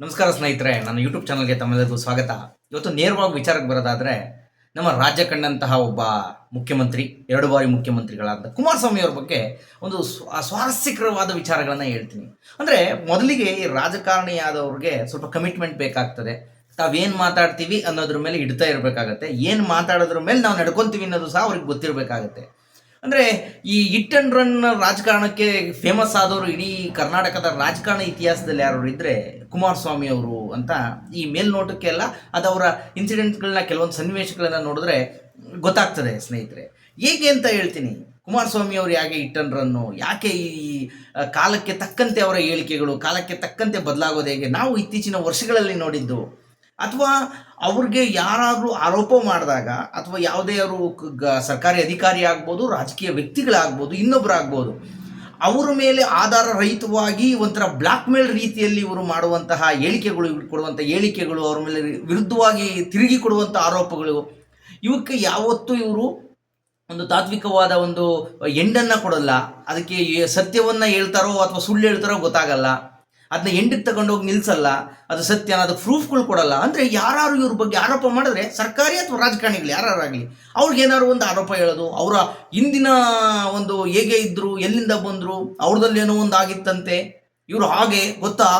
ನಮಸ್ಕಾರ ಸ್ನೇಹಿತರೆ, ನನ್ನ ಯೂಟ್ಯೂಬ್ ಚಾನಲ್ಗೆ ತಮ್ಮೆಲ್ಲರಿಗೂ ಸ್ವಾಗತ. ಇವತ್ತು ನೇರವಾಗಿ ವಿಚಾರಕ್ಕೆ ಬರೋದಾದರೆ, ನಮ್ಮ ರಾಜ್ಯ ಕಂಡಂತಹ ಒಬ್ಬ ಮುಖ್ಯಮಂತ್ರಿ, ಎರಡು ಬಾರಿ ಮುಖ್ಯಮಂತ್ರಿಗಳಾದ ಕುಮಾರಸ್ವಾಮಿ ಅವ್ರ ಬಗ್ಗೆ ಒಂದು ಸ್ವ- ಸ್ವಾರಸ್ಯಕರವಾದ ವಿಚಾರಗಳನ್ನು ಹೇಳ್ತೀನಿ. ಅಂದರೆ ಮೊದಲಿಗೆ ಈ ರಾಜಕಾರಣಿಯಾದವ್ರಿಗೆ ಸ್ವಲ್ಪ ಕಮಿಟ್ಮೆಂಟ್ ಬೇಕಾಗ್ತದೆ. ತಾವೇನು ಮಾತಾಡ್ತೀವಿ ಅನ್ನೋದ್ರ ಮೇಲೆ ಇಡ್ತಾ ಇರಬೇಕಾಗತ್ತೆ. ಏನು ಮಾತಾಡೋದ್ರ ಮೇಲೆ ನಾವು ನಡ್ಕೊತೀವಿ ಅನ್ನೋದು ಸಹ ಅವ್ರಿಗೆ ಗೊತ್ತಿರಬೇಕಾಗತ್ತೆ. ಅಂದರೆ ಈ ಹಿಟ್ ಅಂಡ್ ರನ್ ರಾಜಕಾರಣಕ್ಕೆ ಫೇಮಸ್ ಆದವರು ಇಡೀ ಕರ್ನಾಟಕದ ರಾಜಕಾರಣ ಇತಿಹಾಸದಲ್ಲಿ ಯಾರು ಇದ್ದರೆ ಕುಮಾರಸ್ವಾಮಿ ಅವರು ಅಂತ ಈ ಮೇಲ್ನೋಟಕ್ಕೆಲ್ಲ ಅದು ಅವರ ಇನ್ಸಿಡೆಂಟ್ಗಳನ್ನ ಕೆಲವೊಂದು ಸನ್ನಿವೇಶಗಳನ್ನ ನೋಡಿದ್ರೆ ಗೊತ್ತಾಗ್ತದೆ ಸ್ನೇಹಿತರೆ. ಹೇಗೆ ಅಂತ ಹೇಳ್ತೀನಿ, ಕುಮಾರಸ್ವಾಮಿ ಅವರು ಯಾಕೆ ಹಿಟ್ ಅಂಡ್ ರನ್ನು ಯಾಕೆ ಈ ಕಾಲಕ್ಕೆ ತಕ್ಕಂತೆ ಅವರ ಹೇಳಿಕೆಗಳು, ಕಾಲಕ್ಕೆ ತಕ್ಕಂತೆ ಬದಲಾಗೋದು ಹೇಗೆ? ನಾವು ಇತ್ತೀಚಿನ ವರ್ಷಗಳಲ್ಲಿ ನೋಡಿದ್ದು ಅಥವಾ ಅವ್ರಿಗೆ ಯಾರಾದರೂ ಆರೋಪ ಮಾಡಿದಾಗ ಅಥವಾ ಯಾವುದೇ ಅವರು ಸರ್ಕಾರಿ ಅಧಿಕಾರಿ ಆಗ್ಬೋದು, ರಾಜಕೀಯ ವ್ಯಕ್ತಿಗಳಾಗ್ಬೋದು ಇನ್ನೊಬ್ಬರಾಗ್ಬೋದು ಅವರ ಮೇಲೆ ಆಧಾರ ರಹಿತವಾಗಿ ಒಂಥರ ಬ್ಲ್ಯಾಕ್ ಮೇಲ್ ರೀತಿಯಲ್ಲಿ ಇವರು ಮಾಡುವಂತಹ ಹೇಳಿಕೆಗಳು ಕೊಡುವಂಥ ಹೇಳಿಕೆಗಳು, ಅವ್ರ ಮೇಲೆ ವಿರುದ್ಧವಾಗಿ ತಿರುಗಿ ಕೊಡುವಂಥ ಆರೋಪಗಳು ಇವಕ್ಕೆ ಯಾವತ್ತೂ ಇವರು ಒಂದು ತಾತ್ವಿಕವಾದ ಒಂದು ಎಂಡನ್ನು ಕೊಡಲ್ಲ. ಅದಕ್ಕೆ ಸತ್ಯವನ್ನ ಹೇಳ್ತಾರೋ ಅಥವಾ ಸುಳ್ಳು ಹೇಳ್ತಾರೋ ಗೊತ್ತಾಗಲ್ಲ. ಅದನ್ನ ಎಂಡಿಗೆ ತಗೊಂಡೋಗಿ ನಿಲ್ಸಲ್ಲ, ಅದು ಸತ್ಯ ಅದಕ್ಕೆ ಪ್ರೂಫ್ಗಳು ಕೊಡಲ್ಲ. ಅಂದರೆ ಯಾರು ಇವ್ರ ಬಗ್ಗೆ ಆರೋಪ ಮಾಡಿದ್ರೆ ಸರ್ಕಾರಿ ಅಥವಾ ರಾಜಕಾರಣಿಗಳು ಆಗಲಿ ಅವ್ರಿಗೆ ಏನಾದ್ರು ಒಂದು ಆರೋಪ ಹೇಳೋದು, ಅವರ ಹಿಂದಿನ ಒಂದು ಹೇಗೆ ಇದ್ರು, ಎಲ್ಲಿಂದ ಬಂದರು ಅವ್ರದಲ್ಲಿ ಏನೋ ಒಂದು ಆಗಿತ್ತಂತೆ, ಇವರು ಹಾಗೆ ಗೊತ್ತಾ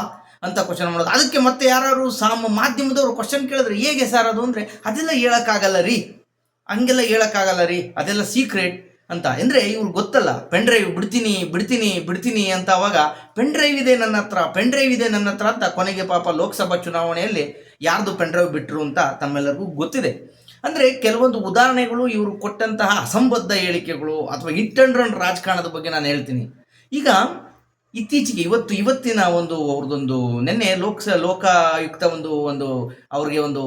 ಅಂತ ಕ್ವಶನ್ ಮಾಡೋದು. ಅದಕ್ಕೆ ಮತ್ತೆ ಯಾರು ಸಾಮ ಮಾಧ್ಯಮದವರು ಕ್ವಶನ್ ಕೇಳಿದ್ರೆ ಹೇಗೆ ಸರ್ ಅದು ಅಂದರೆ, ಅದೆಲ್ಲ ಹೇಳೋಕ್ಕಾಗಲ್ಲ ರೀ. ಹಂಗೆಲ್ಲ ಹೇಳೋಕ್ಕಾಗಲ್ಲ ರೀ. ಅದೆಲ್ಲ ಸೀಕ್ರೆಟ್ ಅಂತ. ಅಂದರೆ ಇವ್ರು ಗೊತ್ತಲ್ಲ ಪೆನ್ ಡ್ರೈವ್ ಬಿಡ್ತೀನಿ ಬಿಡ್ತೀನಿ ಬಿಡ್ತೀನಿ ಅಂತ ಅವಾಗ ಪೆನ್ ಡ್ರೈವ್ ಇದೆ ನನ್ನ ಹತ್ರ ಪೆನ್ ಡ್ರೈವ್ ಇದೆ ನನ್ನ ಹತ್ರ ಅಂತ ಕೊನೆಗೆ ಪಾಪ ಲೋಕಸಭಾ ಚುನಾವಣೆಯಲ್ಲಿ ಯಾರ್ದು ಪೆನ್ ಡ್ರೈವ್ ಬಿಟ್ಟರು ಅಂತ ತಮ್ಮೆಲ್ಲರಿಗೂ ಗೊತ್ತಿದೆ. ಅಂದರೆ ಕೆಲವೊಂದು ಉದಾಹರಣೆಗಳು ಇವರು ಕೊಟ್ಟಂತಹ ಅಸಂಬದ್ಧ ಹೇಳಿಕೆಗಳು ಅಥವಾ ಹಿಟ್ ಅಂಡ್ ರನ್ ರಾಜಕಾರಣದ ಬಗ್ಗೆ ನಾನು ಹೇಳ್ತೀನಿ. ಈಗ ಇತ್ತೀಚೆಗೆ ಇವತ್ತು, ಇವತ್ತಿನ ಒಂದು ಅವ್ರದ್ದೊಂದು ನಿನ್ನೆ ಲೋಕಸ, ಲೋಕಾಯುಕ್ತ ಒಂದು ಒಂದು ಅವ್ರಿಗೆ ಒಂದು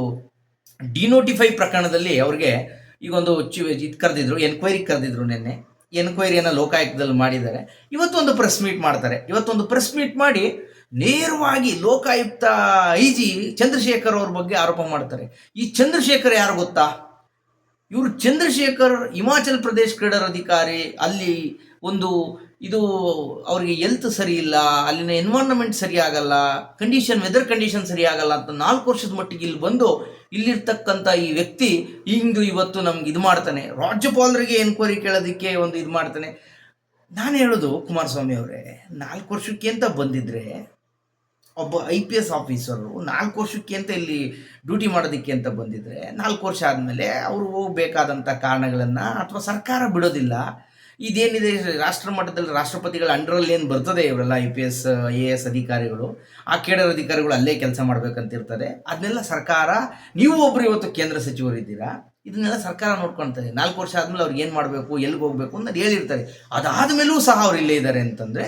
ಡಿನೋಟಿಫೈ ಪ್ರಕರಣದಲ್ಲಿ ಅವ್ರಿಗೆ ಈಗ ಒಂದು ಚಿ ಇದು ಕರೆದಿದ್ರು ಎನ್ಕ್ವೈರಿ ಕರೆದಿದ್ರು ನಿನ್ನೆ. ಎನ್ಕ್ವೈರಿಯನ್ನು ಲೋಕಾಯುಕ್ತದಲ್ಲಿ ಮಾಡಿದ್ದಾರೆ. ಇವತ್ತೊಂದು ಪ್ರೆಸ್ ಮೀಟ್ ಮಾಡ್ತಾರೆ. ಇವತ್ತೊಂದು ಪ್ರೆಸ್ ಮೀಟ್ ಮಾಡಿ ನೇರವಾಗಿ ಲೋಕಾಯುಕ್ತ ಐ ಜಿ ಚಂದ್ರಶೇಖರ್ ಅವ್ರ ಬಗ್ಗೆ ಆರೋಪ ಮಾಡ್ತಾರೆ. ಈ ಚಂದ್ರಶೇಖರ್ ಯಾರು ಗೊತ್ತಾ? ಇವರು ಚಂದ್ರಶೇಖರ್ ಹಿಮಾಚಲ್ ಪ್ರದೇಶ್ ಕ್ರೀಡರ್ ಅಧಿಕಾರಿ ಅಲ್ಲಿ ಒಂದು ಇದು ಅವರಿಗೆ ಎಲ್ತ್ ಸರಿ ಇಲ್ಲ, ಅಲ್ಲಿನ ಎನ್ವೈರನ್ಮೆಂಟ್ ಸರಿ ಆಗಲ್ಲ ಕಂಡೀಷನ್ ವೆದರ್ ಕಂಡೀಷನ್ ಸರಿಯಾಗಲ್ಲ ಅಂತ ನಾಲ್ಕು ವರ್ಷದ ಮಟ್ಟಿಗೆ ಇಲ್ಲಿ ಬಂದು ಇಲ್ಲಿರ್ತಕ್ಕಂಥ ಈ ವ್ಯಕ್ತಿ ಇಂದು ಇವತ್ತು ನಮ್ಗೆ ಇದು ಮಾಡ್ತಾನೆ. ರಾಜ್ಯಪಾಲರಿಗೆ ಎನ್ಕ್ವೈರಿ ಕೇಳೋದಕ್ಕೆ ಒಂದು ಇದು ಮಾಡ್ತಾನೆ. ನಾನು ಹೇಳೋದು ಕುಮಾರಸ್ವಾಮಿ ಅವರೇ, ನಾಲ್ಕು ವರ್ಷಕ್ಕೆ ಅಂತ ಬಂದಿದ್ರೆ ಒಬ್ಬ ಐ ಪಿ ಎಸ್ ಆಫೀಸರು ನಾಲ್ಕು ವರ್ಷಕ್ಕೆ ಅಂತ ಇಲ್ಲಿ ಡ್ಯೂಟಿ ಮಾಡೋದಕ್ಕೆ ಅಂತ ಬಂದಿದ್ರೆ ನಾಲ್ಕು ವರ್ಷ ಆದಮೇಲೆ ಅವರು ಹೋಗಬೇಕಾದಂಥ ಕಾರಣಗಳನ್ನು ಅಥವಾ ಸರ್ಕಾರ ಬಿಡೋದಿಲ್ಲ ಇದೇನಿದೆ ರಾಷ್ಟ್ರ ಮಟ್ಟದಲ್ಲಿ ರಾಷ್ಟ್ರಪತಿಗಳ ಅಂಡರಲ್ಲಿ ಏನು ಬರ್ತದೆ ಇವರೆಲ್ಲ I P S A S ಅಧಿಕಾರಿಗಳು, ಆ ಕೇಡರ್ ಅಧಿಕಾರಿಗಳು ಅಲ್ಲೇ ಕೆಲಸ ಮಾಡ್ಬೇಕಂತ ಇರ್ತದೆ ಅದನ್ನೆಲ್ಲ ಸರ್ಕಾರ, ನೀವು ಒಬ್ಬರು ಇವತ್ತು ಕೇಂದ್ರ ಸಚಿವರಿದ್ದೀರಾ? ಇದನ್ನೆಲ್ಲ ಸರ್ಕಾರ ನೋಡ್ಕೊಳ್ತಾರೆ ನಾಲ್ಕು ವರ್ಷ ಆದಮೇಲೆ ಅವ್ರಿಗೆ ಏನು ಮಾಡಬೇಕು ಎಲ್ಲಿಗೆ ಹೋಗಬೇಕು ಅಂತ ಹೇಳಿರ್ತಾರೆ. ಅದಾದ ಮೇಲೂ ಸಹ ಅವ್ರು ಇಲ್ಲೇ ಇದ್ದಾರೆ ಅಂತಂದರೆ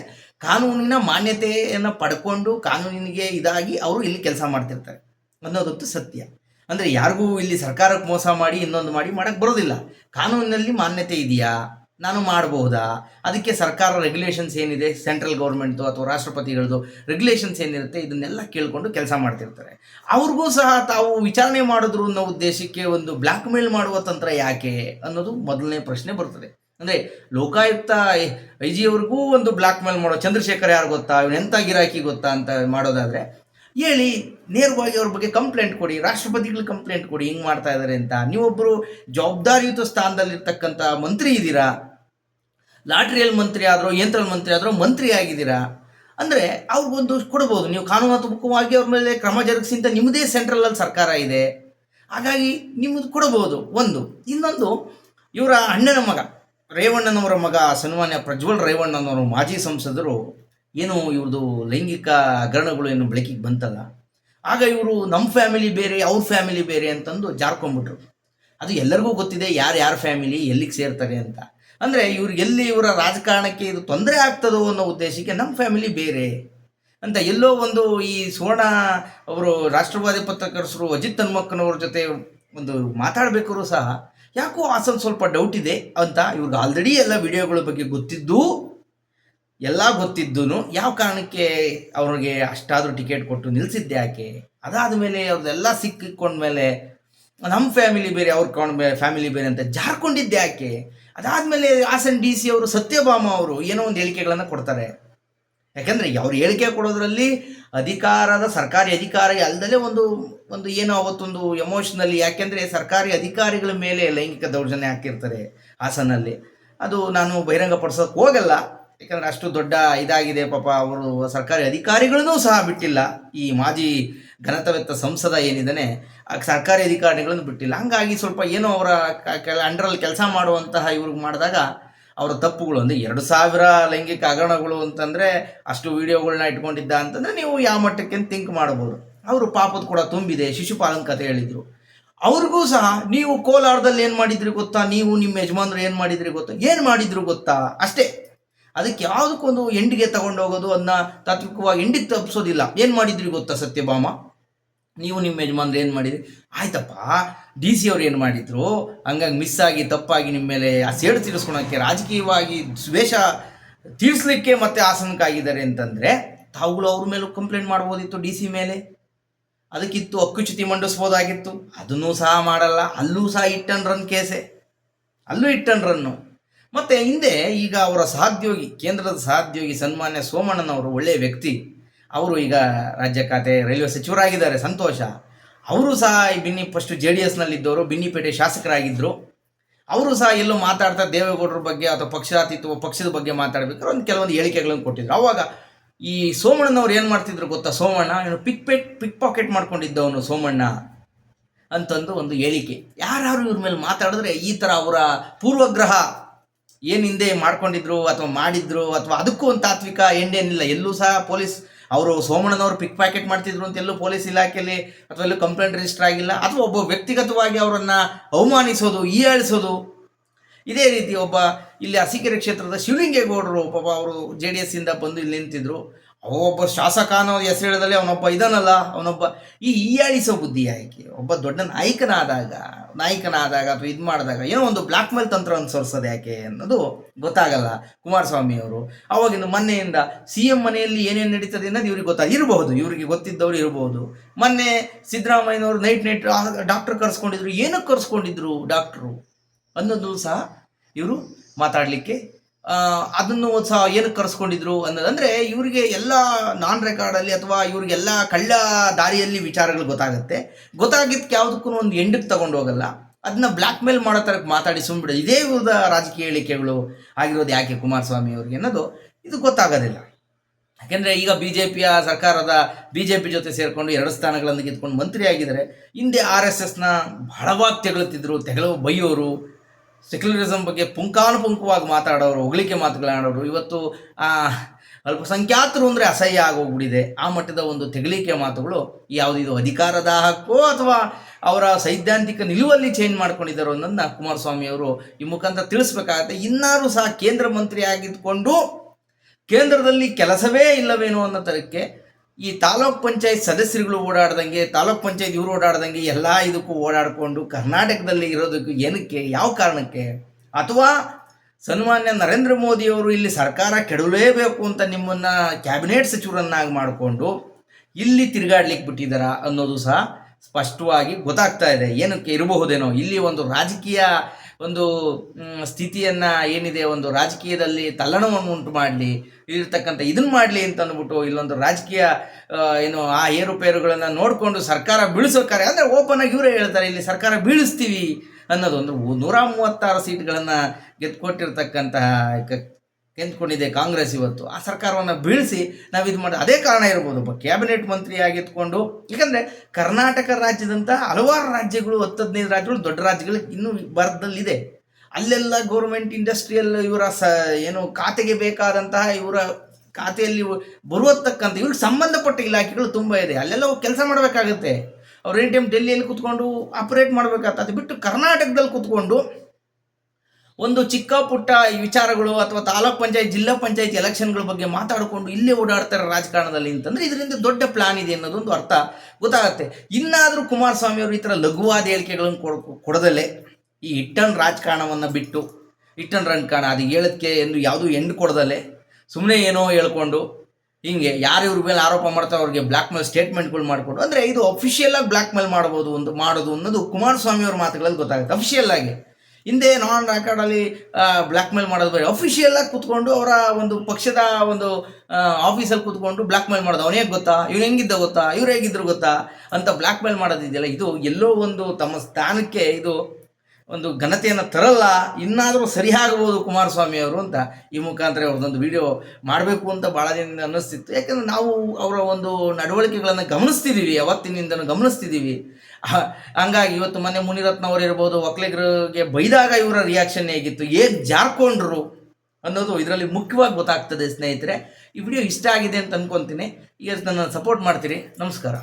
ಕಾನೂನಿನ ಮಾನ್ಯತೆಯನ್ನು ಪಡ್ಕೊಂಡು ಕಾನೂನಿಗೆ ಇದಾಗಿ ಅವರು ಇಲ್ಲಿ ಕೆಲಸ ಮಾಡ್ತಿರ್ತಾರೆ. ಅನ್ನೋದಂತೂ ಸತ್ಯ. ಅಂದರೆ ಯಾರಿಗೂ ಇಲ್ಲಿ ಸರ್ಕಾರಕ್ಕೆ ಮೋಸ ಮಾಡಿ ಇನ್ನೊಂದು ಮಾಡಿ ಮಾಡೋಕ್ಕೆ ಬರೋದಿಲ್ಲ. ಕಾನೂನಿನಲ್ಲಿ ಮಾನ್ಯತೆ ಇದೆಯಾ? ನಾನು ಮಾಡಬಹುದಾ? ಅದಕ್ಕೆ ಸರ್ಕಾರ ರೆಗ್ಯುಲೇಷನ್ಸ್ ಏನಿದೆ? ಸೆಂಟ್ರಲ್ ಗೌರ್ಮೆಂಟ್ದು ಅಥವಾ ರಾಷ್ಟ್ರಪತಿಗಳದ್ದು ರೆಗ್ಯುಲೇಷನ್ಸ್ ಏನಿರುತ್ತೆ? ಇದನ್ನೆಲ್ಲ ಕೇಳಿಕೊಂಡು ಕೆಲಸ ಮಾಡ್ತಿರ್ತಾರೆ. ಅವ್ರಿಗೂ ಸಹ ತಾವು ವಿಚಾರಣೆ ಮಾಡಿದ್ರು ಅನ್ನೋ ಉದ್ದೇಶಕ್ಕೆ ಒಂದು ಬ್ಲ್ಯಾಕ್ ಮೇಲ್ ಮಾಡುವ ತಂತ್ರ ಯಾಕೆ ಅನ್ನೋದು ಮೊದಲನೇ ಪ್ರಶ್ನೆ ಬರ್ತದೆ. ಅಂದರೆ ಲೋಕಾಯುಕ್ತ ಐ ಜಿ ಅವ್ರಿಗೂ ಒಂದು ಬ್ಲ್ಯಾಕ್ ಮೇಲ್ ಮಾಡೋ, ಚಂದ್ರಶೇಖರ್ ಯಾರು ಗೊತ್ತಾ? ಇವನು ಎಂಥ ಗಿರಾಕಿ ಗೊತ್ತಾ ಅಂತ ಮಾಡೋದಾದರೆ, ಹೇಳಿ ನೇರವಾಗಿ ಅವ್ರ ಬಗ್ಗೆ ಕಂಪ್ಲೇಂಟ್ ಕೊಡಿ, ರಾಷ್ಟ್ರಪತಿಗಳು ಕಂಪ್ಲೇಂಟ್ ಕೊಡಿ, ಹಿಂಗೆ ಮಾಡ್ತಾ ಇದ್ದಾರೆ ಅಂತ. ನೀವೊಬ್ಬರು ಜವಾಬ್ದಾರಿಯುತ ಸ್ಥಾನದಲ್ಲಿರ್ತಕ್ಕಂಥ ಮಂತ್ರಿ ಇದ್ದೀರಾ ಲಾಟ್ರಿಯಲ್ಲಿ ಮಂತ್ರಿ ಆದರೂ ಯಂತ್ರಲ್ಲಿ ಮಂತ್ರಿ ಆದರೂ ಮಂತ್ರಿ ಆಗಿದ್ದೀರಾ? ಅಂದರೆ ಅವ್ರಿಗೊಂದು ಕೊಡ್ಬೋದು. ನೀವು ಕಾನೂನಾತ್ಮಕವಾಗಿ ಅವ್ರ ಮೇಲೆ ಕ್ರಮ ಜರುಗಿಸಿಂತ ನಿಮ್ಮದೇ ಸೆಂಟ್ರಲಲ್ಲಿ ಸರ್ಕಾರ ಇದೆ. ಹಾಗಾಗಿ ನಿಮ್ಮದು ಕೊಡಬಹುದು ಒಂದು. ಇನ್ನೊಂದು, ಇವರ ಅಣ್ಣನ ಮಗ, ರೇವಣ್ಣನವರ ಮಗ, ಸನ್ಮಾನ್ಯ ಪ್ರಜ್ವಲ್ ರೇವಣ್ಣನವರು, ಮಾಜಿ ಸಂಸದರು, ಏನು ಇವ್ರದ್ದು ಲೈಂಗಿಕ ಹಗರಣಗಳು ಏನು ಬೆಳಕಿಗೆ ಬಂತಲ್ಲ? ಆಗ ಇವರು ನಮ್ಮ ಫ್ಯಾಮಿಲಿ ಬೇರೆ, ಅವ್ರ ಫ್ಯಾಮಿಲಿ ಬೇರೆ ಅಂತಂದು ಜಾರ್ಕೊಂಡ್ಬಿಟ್ರು. ಅದು ಎಲ್ಲರಿಗೂ ಗೊತ್ತಿದೆ, ಯಾರು ಯಾರ ಫ್ಯಾಮಿಲಿ ಎಲ್ಲಿಗೆ ಸೇರ್ತಾರೆ ಅಂತ. ಅಂದರೆ ಇವ್ರು ಎಲ್ಲಿ ಇವರ ರಾಜಕಾರಣಕ್ಕೆ ಇದು ತೊಂದರೆ ಆಗ್ತದೋ ಅನ್ನೋ ಉದ್ದೇಶಕ್ಕೆ ನಮ್ಮ ಫ್ಯಾಮಿಲಿ ಬೇರೆ. ಅಂತ ಎಲ್ಲೋ ಒಂದು ಈ ಸುವರ್ಣ ಅವರು ರಾಷ್ಟ್ರವಾದಿ ಪತ್ರಕರ್ತರು ಅಜಿತ್ ಹನುಮಕ್ಕನವ್ರ ಜೊತೆ ಒಂದು ಮಾತಾಡಬೇಕಾದ್ರೂ ಸಹ ಯಾಕೋ ಆ ಸ್ವಲ್ಪ ಸ್ವಲ್ಪ ಡೌಟ್ ಇದೆ ಅಂತ ಇವ್ರಿಗೆ ಆಲ್ರೆಡಿ ಎಲ್ಲ ವಿಡಿಯೋಗಳ ಬಗ್ಗೆ ಗೊತ್ತಿದ್ದು, ಎಲ್ಲ ಗೊತ್ತಿದ್ದೂ ಯಾವ ಕಾರಣಕ್ಕೆ ಅವ್ರಿಗೆ ಅಷ್ಟಾದರೂ ಟಿಕೆಟ್ ಕೊಟ್ಟು ನಿಲ್ಲಿಸಿದ್ದೆ ಯಾಕೆ? ಅದಾದ ಮೇಲೆ ಅವ್ರದ್ದೆಲ್ಲ ಸಿಕ್ಕಿಕೊಂಡ್ಮೇಲೆ ನಮ್ಮ ಫ್ಯಾಮಿಲಿ ಬೇರೆ, ಅವ್ರ ಕೊಂಡ್ ಫ್ಯಾಮಿಲಿ ಬೇರೆ ಅಂತ ಜಾರ್ಕೊಂಡಿದ್ದೆ ಯಾಕೆ? ಅದಾದಮೇಲೆ ಹಾಸನ್ ಡಿ ಸಿ ಅವರು ಸತ್ಯಭಾಮ ಅವರು ಏನೋ ಒಂದು ಹೇಳಿಕೆಗಳನ್ನು ಕೊಡ್ತಾರೆ. ಯಾಕೆಂದರೆ ಅವ್ರು ಹೇಳಿಕೆ ಕೊಡೋದ್ರಲ್ಲಿ ಅಧಿಕಾರದ, ಸರ್ಕಾರಿ ಅಧಿಕಾರಿ ಅಲ್ಲದೆ ಒಂದು ಒಂದು ಏನೋ ಅವತ್ತೊಂದು ಎಮೋಷನಲ್ಲಿ ಯಾಕೆಂದರೆ ಸರ್ಕಾರಿ ಅಧಿಕಾರಿಗಳ ಮೇಲೆ ಲೈಂಗಿಕ ದೌರ್ಜನ್ಯ ಹಾಕಿರ್ತಾರೆ ಹಾಸನಲ್ಲಿ. ಅದು ನಾನು ಬಹಿರಂಗಪಡಿಸೋಕೆ ಹೋಗಲ್ಲ. ಯಾಕಂದರೆ ಅಷ್ಟು ದೊಡ್ಡ ಇದಾಗಿದೆ ಪಾಪ ಅವರು ಸರ್ಕಾರಿ ಅಧಿಕಾರಿಗಳನ್ನೂ ಸಹ ಬಿಟ್ಟಿಲ್ಲ. ಈ ಮಾಜಿ ಘನತವೆತ್ತ ಸಂಸದ ಏನಿದ್ದಾನೆ ಸರ್ಕಾರಿ ಅಧಿಕಾರಿಗಳನ್ನು ಬಿಟ್ಟಿಲ್ಲ. ಹಂಗಾಗಿ ಸ್ವಲ್ಪ ಏನೋ ಅವರ ಕೆಲ, ಅಂಡರಲ್ಲಿ ಕೆಲಸ ಮಾಡುವಂತಹ ಇವ್ರಿಗೆ ಮಾಡಿದಾಗ ಅವರ ತಪ್ಪುಗಳು ಅಂದರೆ ಎರಡು ಸಾವಿರ ಲೈಂಗಿಕ ಹಗರಣಗಳು ಅಂತಂದರೆ ಅಷ್ಟು ವೀಡಿಯೋಗಳನ್ನ ಇಟ್ಕೊಂಡಿದ್ದ ಅಂತಂದರೆ ನೀವು ಯಾವ ಮಟ್ಟಕ್ಕೆ ಥಿಂಕ್ ಮಾಡ್ಬೋದು ಅವರು ಪಾಪದ ಕೂಡ ತುಂಬಿದೆ, ಶಿಶುಪಾಲನ್ ಕಥೆ ಹೇಳಿದರು. ಅವ್ರಿಗೂ ಸಹ ನೀವು ಕೋಲಾರದಲ್ಲಿ ಏನು ಮಾಡಿದ್ರಿ ಗೊತ್ತಾ? ನೀವು ನಿಮ್ಮ ಯಜಮಾನ್ರು ಏನು ಮಾಡಿದ್ರಿ ಗೊತ್ತಾ? ಏನು ಮಾಡಿದ್ರು ಗೊತ್ತಾ? ಅಷ್ಟೇ. ಅದಕ್ಕೆ ಯಾವುದಕ್ಕೊಂದು ಎಂಡಿಗೆ ತಗೊಂಡು ಹೋಗೋದು ಅದನ್ನ ತಾತ್ವಿಕವಾಗಿ ಎಂಡಿಗೆ ತಪ್ಪಿಸೋದಿಲ್ಲ. ಏನು ಮಾಡಿದ್ರಿ ಗೊತ್ತಾ ಸತ್ಯಭಾಮ? ನೀವು ನಿಮ್ಮ ಯಜಮಾನ್ರು ಏನು ಮಾಡಿದ್ರಿ? ಆಯ್ತಪ್ಪ ಡಿ ಸಿ ಅವ್ರು ಏನು ಮಾಡಿದ್ರು? ಹಂಗಾಗಿ ಮಿಸ್ ಆಗಿ, ತಪ್ಪಾಗಿ ನಿಮ್ಮ ಮೇಲೆ ಆ ಸೇಡು ತೀರಿಸ್ಕೊಳಕ್ಕೆ ರಾಜಕೀಯವಾಗಿ ದ್ವೇಷ ತೀರಿಸ್ಲಿಕ್ಕೆ ಮತ್ತೆ ಆಸನಕ್ಕಾಗಿದ್ದಾರೆ ಅಂತಂದರೆ, ತಾವುಗಳು ಅವ್ರ ಮೇಲೂ ಕಂಪ್ಲೇಂಟ್ ಮಾಡ್ಬೋದಿತ್ತು ಡಿ ಸಿ ಮೇಲೆ? ಅದಕ್ಕಿತ್ತು ಹಕ್ಕುಚ್ಯುತಿ ಮಂಡಿಸ್ಬೋದಾಗಿತ್ತು? ಅದನ್ನೂ ಸಹ ಮಾಡಲ್ಲ. ಅಲ್ಲೂ ಸಹ ಇಟ್ ರನ್ ಕೇಸೆ ಅಲ್ಲೂ ಇಟ್ ರನ್ನು ಮತ್ತು ಹಿಂದೆ ಈಗ ಅವರ ಸಹೋದ್ಯೋಗಿ, ಕೇಂದ್ರದ ಸಹೋದ್ಯೋಗಿ ಸನ್ಮಾನ್ಯ ಸೋಮಣ್ಣನವರು ಒಳ್ಳೆಯ ವ್ಯಕ್ತಿ. ಅವರು ಈಗ ರಾಜ್ಯ ಖಾತೆ ರೈಲ್ವೆ ಸಚಿವರಾಗಿದ್ದಾರೆ, ಸಂತೋಷ. ಅವರು ಸಹ ಈ ಬಿನ್ನಿ ಫಸ್ಟು ಜೆ ಡಿ ಎಸ್ನಲ್ಲಿದ್ದವರು ಬಿನ್ನಿಪೇಟೆ ಶಾಸಕರಾಗಿದ್ದರು ಅವರು ಸಹ ಎಲ್ಲೂ ಮಾತಾಡ್ತಾ ದೇವೇಗೌಡರ ಬಗ್ಗೆ ಅಥವಾ ಪಕ್ಷಾತೀತ್ವ, ಪಕ್ಷದ ಬಗ್ಗೆ ಮಾತಾಡಬೇಕಾದ್ರೆ ಒಂದು ಕೆಲವೊಂದು ಹೇಳಿಕೆಗಳನ್ನು ಕೊಟ್ಟಿದ್ರು. ಅವಾಗ ಈ ಸೋಮಣ್ಣನವ್ರು ಏನು ಮಾಡ್ತಿದ್ರು ಗೊತ್ತಾ ಸೋಮಣ್ಣ? ಏನು ಪಿಕ್ ಪೆಟ್ ಪಿಕ್ ಪಾಕೆಟ್ ಮಾಡ್ಕೊಂಡಿದ್ದವನು ಸೋಮಣ್ಣ ಅಂತಂದು ಒಂದು ಹೇಳಿಕೆ. ಯಾರ್ಯಾರು ಇವ್ರ ಮೇಲೆ ಮಾತಾಡಿದ್ರೆ ಈ ಥರ ಅವರ ಪೂರ್ವಗ್ರಹ ಏನು ಹಿಂದೆ ಮಾಡ್ಕೊಂಡಿದ್ರು ಅಥವಾ ಮಾಡಿದ್ರು ಅಥವಾ ಅದಕ್ಕೂ ಒಂದು ತಾತ್ವಿಕ ಎಂಡೇನಿಲ್ಲ ಎಲ್ಲೂ ಸಹ ಪೊಲೀಸ್ ಅವರು ಸೋಮಣ್ಣನವರು ಪಿಕ್ ಪ್ಯಾಕೆಟ್ ಮಾಡ್ತಿದ್ರು ಅಂತ ಎಲ್ಲೂ ಪೊಲೀಸ್ ಇಲಾಖೆಯಲ್ಲಿ ಅಥವಾ ಎಲ್ಲೂ ಕಂಪ್ಲೇಂಟ್ ರಿಜಿಸ್ಟರ್ ಆಗಿಲ್ಲ. ಅಥವಾ ಒಬ್ಬ ವ್ಯಕ್ತಿಗತವಾಗಿ ಅವರನ್ನು ಅವಮಾನಿಸೋದು ಹೀಯಾಳಿಸೋದು ಇದೇ ರೀತಿ ಒಬ್ಬ ಇಲ್ಲಿ ಅಸಿಕೆರೆ ಕ್ಷೇತ್ರದ ಶಿವಲಿಂಗೇಗೌಡರು ಪಾಪ ಅವರು ಜೆ ಡಿ ಇಂದ ಬಂದು ಇಲ್ಲಿ ನಿಂತಿದ್ರು. ಒಬ್ಬ ಶಾಸಕ ಅನ್ನೋ ಹೆಸರು ಹೇಳದಲ್ಲಿ ಅವನೊಬ್ಬ ಇದನ್ನಲ್ಲ ಅವನೊಬ್ಬ ಈ ಹೀಯಾಳಿಸೋ ಬುದ್ಧಿ ಆಯ್ಕೆ ಒಬ್ಬ ದೊಡ್ಡ ನಾಯಕನಾದಾಗ ನಾಯಕನಾದಾಗ ಅಥವಾ ಇದು ಮಾಡಿದಾಗ ಏನೋ ಒಂದು ಬ್ಲ್ಯಾಕ್ ಮೇಲ್ ತಂತ್ರ ಅನುಸರಿಸೋದು ಯಾಕೆ ಅನ್ನೋದು ಗೊತ್ತಾಗಲ್ಲ. ಕುಮಾರಸ್ವಾಮಿ ಅವರು. ಅವಾಗಿಂದ ಮೊನ್ನೆಯಿಂದ ಸಿ ಎಂ ಮನೆಯಲ್ಲಿ ಏನೇನು ನಡೀತದೆ ಅನ್ನೋದು ಇವ್ರಿಗೆ ಗೊತ್ತಾಗ ಇರಬಹುದು. ಇವರಿಗೆ ಗೊತ್ತಿದ್ದವರು ಇರಬಹುದು. ಮೊನ್ನೆ ಸಿದ್ದರಾಮಯ್ಯನವರು ನೈಟ್ ನೈಟ್ ಡಾಕ್ಟರ್ ಕರ್ಸ್ಕೊಂಡಿದ್ರು. ಏನಕ್ಕೆ ಕರ್ಸ್ಕೊಂಡಿದ್ರು ಡಾಕ್ಟ್ರು ಅನ್ನೋದು ಸಹ ಇವರು ಮಾತಾಡಲಿಕ್ಕೆ ಅದನ್ನು ಸಹ ಏನಕ್ಕೆ ಕರೆಸ್ಕೊಂಡಿದ್ರು ಅನ್ನೋದಂದ್ರೆ ಇವರಿಗೆ ಎಲ್ಲ ನಾನ್ ರೆಕಾರ್ಡಲ್ಲಿ ಅಥವಾ ಇವರಿಗೆಲ್ಲ ಕಳ್ಳ ದಾರಿಯಲ್ಲಿ ವಿಚಾರಗಳು ಗೊತ್ತಾಗುತ್ತೆ. ಗೊತ್ತಾಗಿದ್ದಕ್ಕೆ ಯಾವುದಕ್ಕೂ ಒಂದು ಎಂಡಕ್ಕೆ ತಗೊಂಡು ಹೋಗಲ್ಲ. ಅದನ್ನ ಬ್ಲ್ಯಾಕ್ ಮೇಲ್ ಮಾಡೋ ಥರಕ್ಕೆ ಮಾತಾಡಿ ಸುಮ್ಮಬಿಡೋದು ಇದೇ ವಿರುದ್ಧ ರಾಜಕೀಯ ಹೇಳಿಕೆಗಳು ಆಗಿರೋದು ಯಾಕೆ ಕುಮಾರಸ್ವಾಮಿ ಅವ್ರಿಗೆ ಅನ್ನೋದು ಇದು ಗೊತ್ತಾಗೋದಿಲ್ಲ. ಯಾಕೆಂದರೆ ಈಗ ಬಿ ಜೆ ಪಿಯ ಸರ್ಕಾರದ ಬಿ ಜೆ ಪಿ ಜೊತೆ ಸೇರಿಕೊಂಡು ಎರಡು ಸ್ಥಾನಗಳನ್ನು ಗೆದ್ಕೊಂಡು ಮಂತ್ರಿ ಆಗಿದ್ದಾರೆ ಹಿಂದೆ ಆರ್ ಎಸ್ ಎಸ್ನ ಬಹಳವಾಗಿ ತೆಗಳುತ್ತಿದ್ದರು ತೆಗಳು ಬೈಯೋರು ಸೆಕ್ಯುಲರಿಸಮ್ ಬಗ್ಗೆ ಪುಂಕಾನುಪುಂಕವಾಗಿ ಮಾತಾಡೋರು, ಹೊಗಳಿಕೆ ಮಾತುಗಳಾಡೋರು ಇವತ್ತು ಅಲ್ಪಸಂಖ್ಯಾತರು ಅಂದರೆ ಅಸಹ್ಯ ಆಗೋಗ್ಬಿಟ್ಟಿದೆ. ಆ ಮಟ್ಟದ ಒಂದು ತೆಗಳಿಕೆ ಮಾತುಗಳು ಯಾವುದಿದು ಅಧಿಕಾರದ ಹಕ್ಕೋ ಅಥವಾ ಅವರ ಸೈದ್ಧಾಂತಿಕ ನಿಲುವಲ್ಲಿ ಚೇಂಜ್ ಮಾಡ್ಕೊಂಡಿದ್ದಾರೋ ಅನ್ನೋದನ್ನ ಕುಮಾರಸ್ವಾಮಿ ಅವರು ಈ ಮುಖಾಂತರ ತಿಳಿಸ್ಬೇಕಾಗತ್ತೆ. ಇನ್ನಾರು ಸಹ ಕೇಂದ್ರ ಮಂತ್ರಿ ಆಗಿದ್ಕೊಂಡು ಕೇಂದ್ರದಲ್ಲಿ ಕೆಲಸವೇ ಇಲ್ಲವೇನೋ ಅನ್ನೋ ಥರಕ್ಕೆ ಈ ತಾಲೂಕ್ ಪಂಚಾಯತ್ ಸದಸ್ಯರುಗಳು ಓಡಾಡ್ದಂಗೆ, ತಾಲೂಕ್ ಪಂಚಾಯತ್ ಇವರು ಓಡಾಡ್ದಂಗೆ ಎಲ್ಲ ಇದಕ್ಕೂ ಓಡಾಡಿಕೊಂಡು ಕರ್ನಾಟಕದಲ್ಲಿ ಇರೋದಕ್ಕೆ ಏನಕ್ಕೆ, ಯಾವ ಕಾರಣಕ್ಕೆ? ಅಥವಾ ಸನ್ಮಾನ್ಯ ನರೇಂದ್ರ ಮೋದಿಯವರು ಇಲ್ಲಿ ಸರ್ಕಾರ ಕೆಡಲೇಬೇಕು ಅಂತ ನಿಮ್ಮನ್ನು ಕ್ಯಾಬಿನೆಟ್ ಸಚಿವರನ್ನಾಗಿ ಮಾಡಿಕೊಂಡು ಇಲ್ಲಿ ತಿರುಗಾಡ್ಲಿಕ್ಕೆ ಬಿಟ್ಟಿದ್ದಾರ ಅನ್ನೋದು ಸಹ ಸ್ಪಷ್ಟವಾಗಿ ಗೊತ್ತಾಗ್ತಾ ಇದೆ. ಏನಕ್ಕೆ ಇರಬಹುದೇನೋ? ಇಲ್ಲಿ ಒಂದು ರಾಜಕೀಯ ಒಂದು ಸ್ಥಿತಿಯನ್ನ ಏನಿದೆ, ಒಂದು ರಾಜಕೀಯದಲ್ಲಿ ತಲ್ಲಣವನ್ನು ಉಂಟು ಮಾಡಲಿ ಇರ್ತಕ್ಕಂಥ ಇದನ್ನ ಮಾಡಲಿ ಅಂತ ಅಂದ್ಬಿಟ್ಟು ಇಲ್ಲೊಂದು ರಾಜಕೀಯ ಏನು, ಆ ಏರುಪೇರುಗಳನ್ನು ನೋಡಿಕೊಂಡು ಸರ್ಕಾರ ಬೀಳಿಸೋಕಾರೆ ಅಂದರೆ ಓಪನ್ ಆಗಿ ಇವರೇ ಹೇಳ್ತಾರೆ, ಇಲ್ಲಿ ಸರ್ಕಾರ ಬೀಳಿಸ್ತೀವಿ ಅನ್ನೋದು ಅಂದ್ರೆ ನೂರ ಮೂವತ್ತಾರು ಸೀಟ್ಗಳನ್ನು ಗೆದ್ಕೊಟ್ಟಿರ್ತಕ್ಕಂತಹ ಗೆದ್ಕೊಂಡಿದೆ ಕಾಂಗ್ರೆಸ್ ಇವತ್ತು? ಆ ಸರ್ಕಾರವನ್ನು ಬೀಳಿಸಿ ನಾವು ಇದು ಮಾಡಿ, ಅದೇ ಕಾರಣ ಇರ್ಬೋದು. ಒಬ್ಬ ಕ್ಯಾಬಿನೆಟ್ ಮಂತ್ರಿ ಆಗಿದ್ಕೊಂಡು ಯಾಕಂದರೆ ಕರ್ನಾಟಕ ರಾಜ್ಯದಂತಹ ಹಲವಾರು ರಾಜ್ಯಗಳು ಹತ್ತು ಹದಿನೈದು ರಾಜ್ಯಗಳು, ದೊಡ್ಡ ರಾಜ್ಯಗಳು ಇನ್ನೂ ಭಾರತದಲ್ಲಿದೆ. ಅಲ್ಲೆಲ್ಲ ಗೌರ್ಮೆಂಟ್ ಇಂಡಸ್ಟ್ರಿಯಲ್ ಇವರ ಸ, ಏನು ಖಾತೆಗೆ ಬೇಕಾದಂತಹ ಇವರ ಖಾತೆಯಲ್ಲಿ ಬರುವತಕ್ಕಂಥ ಇವ್ರಿಗೆ ಸಂಬಂಧಪಟ್ಟ ಇಲಾಖೆಗಳು ತುಂಬ ಇದೆ. ಅಲ್ಲೆಲ್ಲ ಕೆಲಸ ಮಾಡಬೇಕಾಗುತ್ತೆ. ಅವ್ರು ಎನಿ ಟೈಮ್ ಡೆಲ್ಲಿಯಲ್ಲಿ ಕೂತ್ಕೊಂಡು ಆಪರೇಟ್ ಮಾಡಬೇಕಾಗ್ತದೆ. ಬಿಟ್ಟು ಕರ್ನಾಟಕದಲ್ಲಿ ಕೂತ್ಕೊಂಡು ಒಂದು ಚಿಕ್ಕ ಪುಟ್ಟ ವಿಚಾರಗಳು ಅಥವಾ ತಾಲೂಕ್ ಪಂಚಾಯತ್, ಜಿಲ್ಲಾ ಪಂಚಾಯತ್ ಎಲೆಕ್ಷನ್ಗಳ ಬಗ್ಗೆ ಮಾತಾಡಿಕೊಂಡು ಇಲ್ಲೇ ಓಡಾಡ್ತಾರೆ ರಾಜಕಾರಣದಲ್ಲಿ ಅಂತಂದ್ರೆ ಇದರಿಂದ ದೊಡ್ಡ ಪ್ಲಾನ್ ಇದೆ ಅನ್ನೋದೊಂದು ಅರ್ಥ ಗೊತ್ತಾಗುತ್ತೆ. ಇನ್ನಾದರೂ ಕುಮಾರಸ್ವಾಮಿ ಅವರು ಈ ಥರ ಲಘುವಾದ ಹೇಳಿಕೆಗಳನ್ನು ಕೊಡ, ಕೊಡದಲ್ಲೇ ಈ ಇಟ್ಟನ್ ರಾಜಕಾರಣವನ್ನು ಬಿಟ್ಟು ಇಟ್ಟನ್ ಕಾರಣ ಅದು ಹೇಳೋದಕ್ಕೆ ಎಂದು ಯಾವುದೂ ಎಂಡ್ ಕೊಡದಲ್ಲೇ ಸುಮ್ಮನೆ ಏನೋ ಹೇಳ್ಕೊಂಡು ಹಿಂಗೆ ಯಾರು ಇವ್ರ ಮೇಲೆ ಆರೋಪ ಮಾಡ್ತಾರೆ ಅವ್ರಿಗೆ ಬ್ಲ್ಯಾಕ್ ಮೇಲ್ ಸ್ಟೇಟ್ಮೆಂಟ್ಗಳು ಮಾಡಿಕೊಂಡು, ಅಂದರೆ ಇದು ಅಫಿಷಿಯಲ್ ಆಗಿ ಬ್ಲ್ಯಾಕ್ ಮೇಲ್ ಮಾಡ್ಬೋದು ಒಂದು, ಮಾಡೋದು ಅನ್ನೋದು ಕುಮಾರಸ್ವಾಮಿ ಅವ್ರ ಮಾತುಗಳಲ್ಲಿ ಗೊತ್ತಾಗುತ್ತೆ. ಅಫಿಷಿಯಲ್ ಆಗಿ. ಹಿಂದೆ ನಾನ್ ರೆಕಾರ್ಡಲ್ಲಿ ಬ್ಲ್ಯಾಕ್ ಮೇಲ್ ಮಾಡೋದು ಬೇರೆ. ಅಫಿಷಿಯಲ್ ಆಗಿ ಕೂತ್ಕೊಂಡು ಅವರ ಒಂದು ಪಕ್ಷದ ಒಂದು ಆಫೀಸಲ್ಲಿ ಕೂತ್ಕೊಂಡು ಬ್ಲ್ಯಾಕ್ ಮೇಲ್ ಮಾಡೋದು. ಅವನೇ ಗೊತ್ತಾ? ಇವ್ನು ಹೆಂಗಿದ್ದ ಗೊತ್ತಾ? ಇವ್ರು ಹೇಗಿದ್ರು ಗೊತ್ತಾ? ಅಂತ ಬ್ಲ್ಯಾಕ್ ಮೇಲ್ ಮಾಡೋದಿದೆಯಲ್ಲ, ಇದು ಎಲ್ಲೋ ಒಂದು ತಮ್ಮ ಸ್ಥಾನಕ್ಕೆ ಇದು ಒಂದು ಘನತೆಯನ್ನು ತರಲ್ಲ, ಇನ್ನಾದರೂ ಸರಿಯಾಗಬಹುದು ಕುಮಾರಸ್ವಾಮಿ ಅವರು ಅಂತ ಈ ಮುಖಾಂತರ ಅವ್ರದ್ದೊಂದು ವಿಡಿಯೋ ಮಾಡಬೇಕು ಅಂತ ಭಾಳ ದಿನದಿಂದ ಅನ್ನಿಸ್ತಿತ್ತು. ಯಾಕಂದರೆ ನಾವು ಅವರ ಒಂದು ನಡವಳಿಕೆಗಳನ್ನು ಗಮನಿಸ್ತಿದ್ದೀವಿ ಯಾವತ್ತಿನಿಂದನೂ ಗಮನಿಸ್ತಿದ್ದೀವಿ ಹಂಗಾಗಿ ಇವತ್ತು ಮೊನ್ನೆ ಮುನಿರತ್ನ ಅವರು ಇರ್ಬೋದು ಒಕ್ಕಲಿಗರಿಗೆ ಬೈದಾಗ ಇವರ ರಿಯಾಕ್ಷನ್ ಹೇಗಿತ್ತು ಹೇಗೆ ಜಾರ್ಕೊಂಡ್ರು ಅನ್ನೋದು ಇದರಲ್ಲಿ ಮುಖ್ಯವಾಗಿ ಗೊತ್ತಾಗ್ತದೆ ಸ್ನೇಹಿತರೆ. ಈ ವಿಡಿಯೋ ಇಷ್ಟ ಆಗಿದೆ ಅಂತ ಅನ್ಕೊತೀನಿ. ಈಗ ನನ್ನ ಸಪೋರ್ಟ್ ಮಾಡ್ತೀರಿ. ನಮಸ್ಕಾರ.